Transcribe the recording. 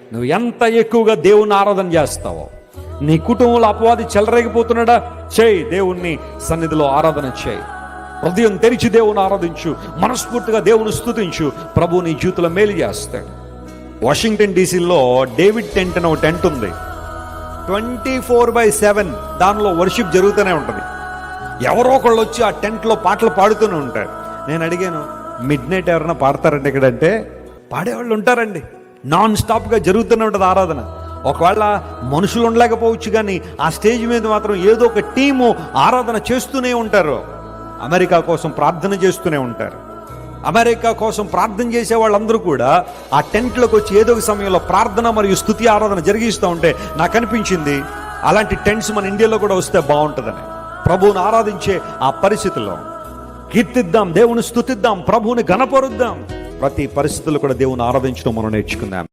నువ్వు ఎంత ఎక్కువగా దేవుని ఆరాధన చేస్తావో నీ కుటుంబంలో అపవాది చెలరేగిపోతున్నాడా? చేయి దేవుణ్ణి సన్నిధిలో ఆరాధన చేయి. హృదయం తెరిచి దేవుని ఆరాధించు. మనస్ఫూర్తిగా దేవుని స్తుతించు. ప్రభు నీ జీవితంలో మేలు చేస్తాడు. వాషింగ్టన్ డీసీలో డేవిడ్ టెంట్ అని ఒక టెంట్ ఉంది. ట్వంటీ ఫోర్ బై సెవెన్ దానిలో వర్షిప్ జరుగుతూనే ఉంటుంది. ఎవరో ఒకళ్ళు వచ్చి ఆ టెంట్లో పాటలు పాడుతూనే ఉంటారు. నేను అడిగాను మిడ్ నైట్ ఎవరైనా పాడతారండి ఇక్కడంటే? పాడేవాళ్ళు ఉంటారండి. నాన్ స్టాప్గా జరుగుతూనే ఉంటుంది ఆరాధన. ఒకవేళ మనుషులు ఉండలేకపోవచ్చు కానీ ఆ స్టేజ్ మీద మాత్రం ఏదో ఒక టీము ఆరాధన చేస్తూనే ఉంటారు. అమెరికా కోసం ప్రార్థన చేస్తూనే ఉంటారు. అమెరికా కోసం ప్రార్థన చేసే వాళ్ళందరూ కూడా ఆ టెంట్లోకి వచ్చి ఏదో ఒక సమయంలో ప్రార్థన మరియు స్థుతి ఆరాధన జరిగిస్తూ ఉంటే నాకు అనిపించింది అలాంటి టెంట్స్ మన ఇండియాలో కూడా వస్తే బాగుంటుందని. ప్రభువుని ఆరాధించే ఆ పరిస్థితుల్లో కీర్తిద్దాం దేవుని స్థుతిద్దాం ప్రభువుని గణపరుద్దాం ప్రతి పరిస్థితుల్లో కూడా దేవుని ఆరాధించడం మనం నేర్చుకుందాం.